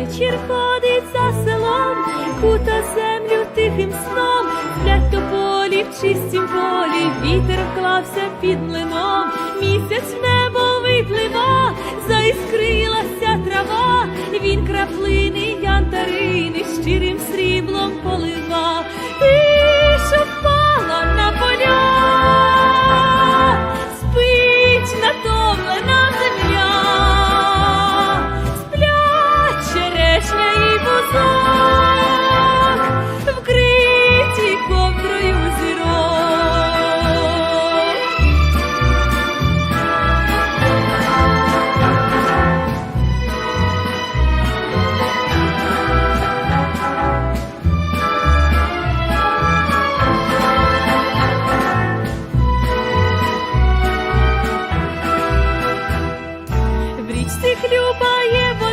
вечір ходить за селом, кута землю тихим сном, сплять тополі в чистім полі, вітер вклався під млином, місяць в небо виплива, заіскрилася трава, він краплини янтарини щирим сріблом полива, і щоб всіх любає.